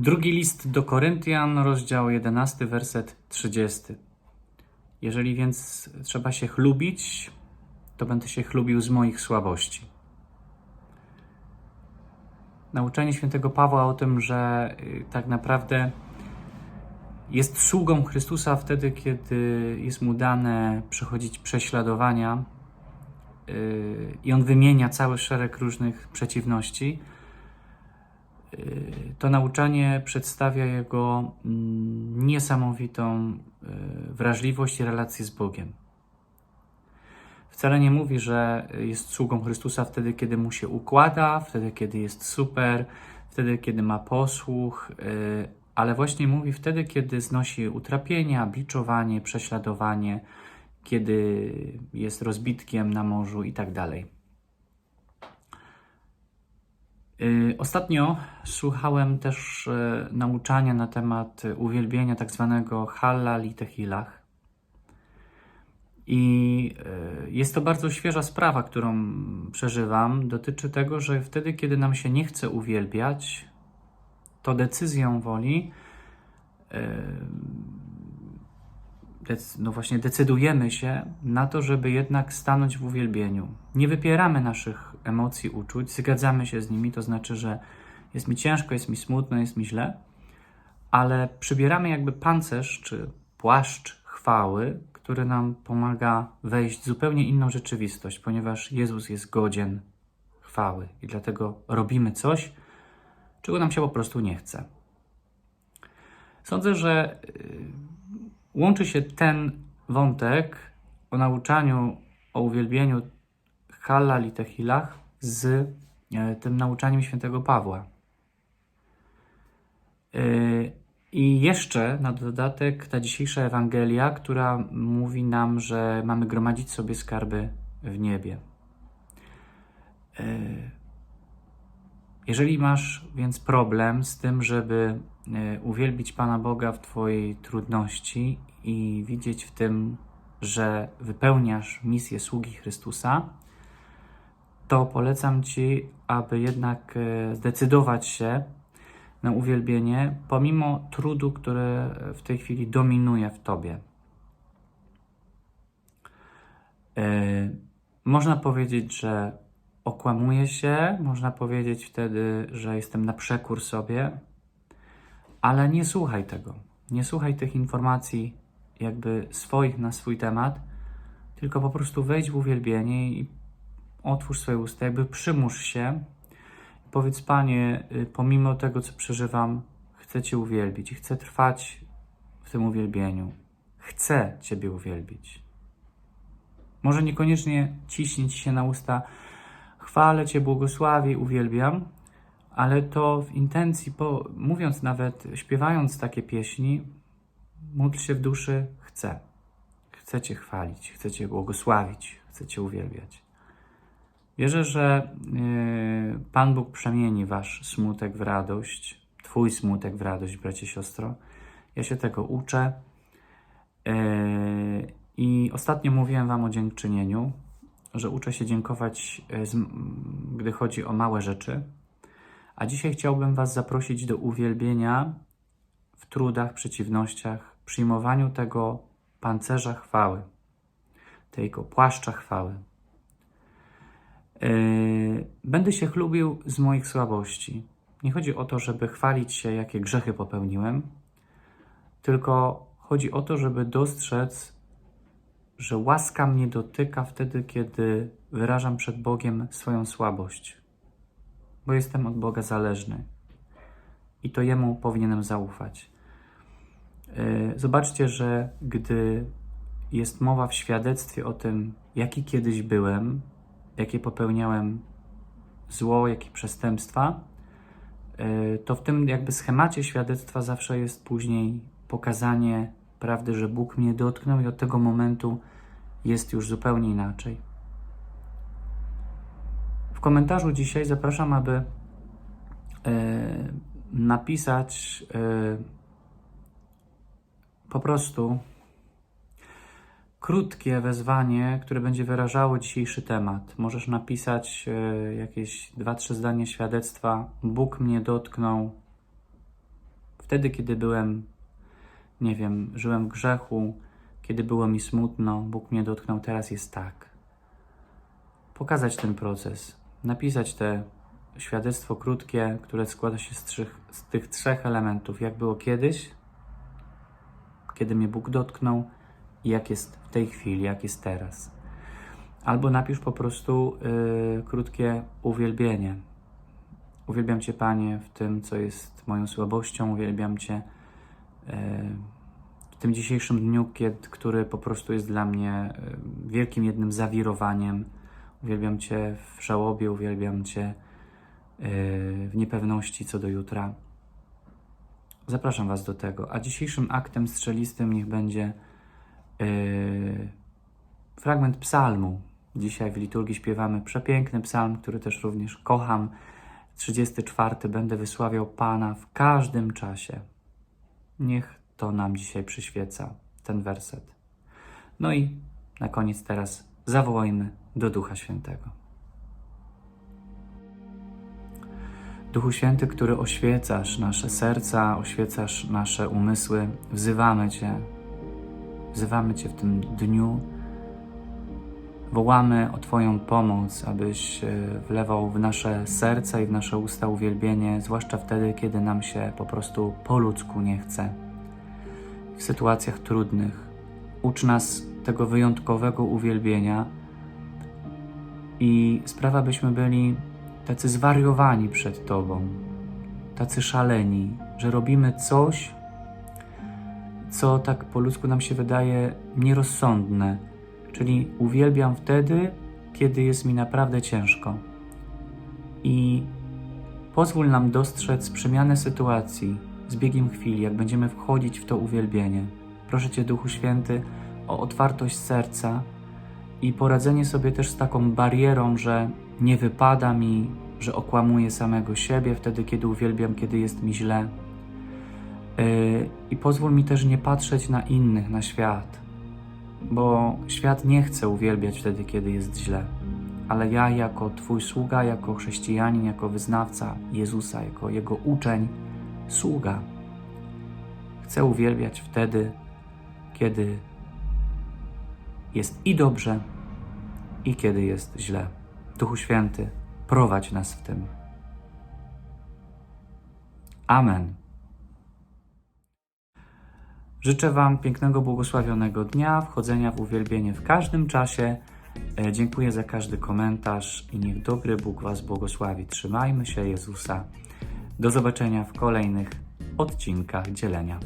Drugi list do Koryntian, rozdział 11, werset 30. Jeżeli więc trzeba się chlubić, to będę się chlubił z moich słabości. Nauczanie świętego Pawła o tym, że y, tak naprawdę jest sługą Chrystusa wtedy, kiedy jest mu dane przechodzić prześladowania yy, i on wymienia cały szereg różnych przeciwności. Yy, To nauczanie przedstawia jego mm, niesamowitą yy, wrażliwość i relację z Bogiem. Wcale nie mówi, że jest sługą Chrystusa wtedy, kiedy mu się układa, wtedy, kiedy jest super, wtedy, kiedy ma posłuch, yy, ale właśnie mówi wtedy, kiedy znosi utrapienia, biczowanie, prześladowanie, kiedy jest rozbitkiem na morzu i tak dalej. Yy, Ostatnio słuchałem też e, nauczania na temat uwielbienia tak zwanego Hallal i. I e, jest to bardzo świeża sprawa, którą przeżywam. Dotyczy tego, że wtedy, kiedy nam się nie chce uwielbiać, to decyzją woli, no właśnie decydujemy się na to, żeby jednak stanąć w uwielbieniu. Nie wypieramy naszych emocji, uczuć, zgadzamy się z nimi, to znaczy, że jest mi ciężko, jest mi smutno, jest mi źle, ale przybieramy jakby pancerz czy płaszcz chwały, który nam pomaga wejść w zupełnie inną rzeczywistość, ponieważ Jezus jest godzien chwały i dlatego robimy coś, czego nam się po prostu nie chce. Sądzę, że y, łączy się ten wątek o nauczaniu o uwielbieniu Hallal i z e, tym nauczaniem świętego Pawła. Y, I jeszcze na dodatek ta dzisiejsza Ewangelia, która mówi nam, że mamy gromadzić sobie skarby w niebie. Y, jeżeli masz więc problem z tym, żeby e, uwielbić Pana Boga w Twojej trudności i widzieć w tym, że wypełniasz misję sługi Chrystusa, to polecam Ci, aby jednak e, zdecydować się na uwielbienie, pomimo trudu, który w tej chwili dominuje w Tobie. E, Można powiedzieć, że okłamuję się, można powiedzieć wtedy, że jestem na przekór sobie, ale nie słuchaj tego. Nie słuchaj tych informacji, jakby swoich na swój temat, tylko po prostu wejdź w uwielbienie i otwórz swoje usta, jakby przymusz się. Powiedz, Panie, y, pomimo tego, co przeżywam, chcę Cię uwielbić i chcę trwać w tym uwielbieniu. Chcę Ciebie uwielbić. Może niekoniecznie ciśnie Ci się na usta, chwalę Cię, błogosławię, uwielbiam, ale to w intencji, po, mówiąc nawet, śpiewając takie pieśni, módl się w duszy, chcę. Chcę Cię chwalić, chcę Cię błogosławić, chcę Cię uwielbiać. Wierzę, że yy, Pan Bóg przemieni Wasz smutek w radość, Twój smutek w radość, bracie, siostro. Ja się tego uczę. Yy, I ostatnio mówiłem Wam o dziękczynieniu że uczę się dziękować, e, gdy chodzi o małe rzeczy. A dzisiaj chciałbym Was zaprosić do uwielbienia w trudach, przeciwnościach, przyjmowaniu tego pancerza chwały, tego płaszcza chwały. Yy, Będę się chlubił z moich słabości. Nie chodzi o to, żeby chwalić się, jakie grzechy popełniłem, tylko chodzi o to, żeby dostrzec, że łaska mnie dotyka wtedy, kiedy wyrażam przed Bogiem swoją słabość, bo jestem od Boga zależny i to Jemu powinienem zaufać. Yy, Zobaczcie, że gdy jest mowa w świadectwie o tym, jaki kiedyś byłem, jakie popełniałem zło, jakie przestępstwa, yy, to w tym jakby schemacie świadectwa zawsze jest później pokazanie prawdy, że Bóg mnie dotknął i od tego momentu jest już zupełnie inaczej. W komentarzu dzisiaj zapraszam, aby e, napisać e, po prostu krótkie wezwanie, które będzie wyrażało dzisiejszy temat. Możesz napisać e, jakieś dwa, trzy zdania świadectwa. Bóg mnie dotknął Wtedy, kiedy byłem, nie wiem, żyłem w grzechu, kiedy było mi smutno, Bóg mnie dotknął, teraz jest tak. Pokazać ten proces, napisać te świadectwo krótkie, które składa się z, trzech, z tych trzech elementów. Jak było kiedyś, kiedy mnie Bóg dotknął jak jest w tej chwili, jak jest teraz. Albo napisz po prostu y, krótkie uwielbienie. Uwielbiam Cię, Panie, w tym, co jest moją słabością. Uwielbiam Cię y, w tym dzisiejszym dniu, kiedy, który po prostu jest dla mnie y, wielkim jednym zawirowaniem. Uwielbiam Cię w żałobie, uwielbiam Cię w niepewności co do jutra. Zapraszam Was do tego. A dzisiejszym aktem strzelistym niech będzie fragment psalmu. Dzisiaj w liturgii śpiewamy przepiękny psalm, który też również kocham. 34. Będę wysławiał Pana w każdym czasie. Niech to nam dzisiaj przyświeca, ten werset. No i na koniec teraz zawołajmy do Ducha Świętego. Duchu Święty, który oświecasz nasze serca, oświecasz nasze umysły, wzywamy Cię. Wzywamy Cię w tym dniu. Wołamy o Twoją pomoc, abyś e, wlewał w nasze serca i w nasze usta uwielbienie, zwłaszcza wtedy, kiedy nam się po prostu po ludzku nie chce. W sytuacjach trudnych. Ucz nas tego wyjątkowego uwielbienia i sprawa, byśmy byli tacy zwariowani przed Tobą, tacy szaleni, że robimy coś, co tak po ludzku nam się wydaje nierozsądne, czyli uwielbiam wtedy, kiedy jest mi naprawdę ciężko. I pozwól nam dostrzec przemianę sytuacji z biegiem chwili, jak będziemy wchodzić w to uwielbienie. Proszę Cię, Duchu Święty, o otwartość serca i poradzenie sobie też z taką barierą, że nie wypada mi, że okłamuję samego siebie wtedy, kiedy uwielbiam, kiedy jest mi źle. Yy, I pozwól mi też nie patrzeć na innych, na świat, bo świat nie chce uwielbiać wtedy, kiedy jest źle. Ale ja, jako Twój sługa, jako chrześcijanin, jako wyznawca Jezusa, jako Jego uczeń, sługa, chcę uwielbiać wtedy, kiedy jest i dobrze, i kiedy jest źle. Duchu Święty, prowadź nas w tym. Amen. Życzę Wam pięknego, błogosławionego dnia, wchodzenia w uwielbienie w każdym czasie. E, Dziękuję za każdy komentarz i niech dobry Bóg Was błogosławi. Trzymajmy się Jezusa. Do zobaczenia w kolejnych odcinkach dzielenia.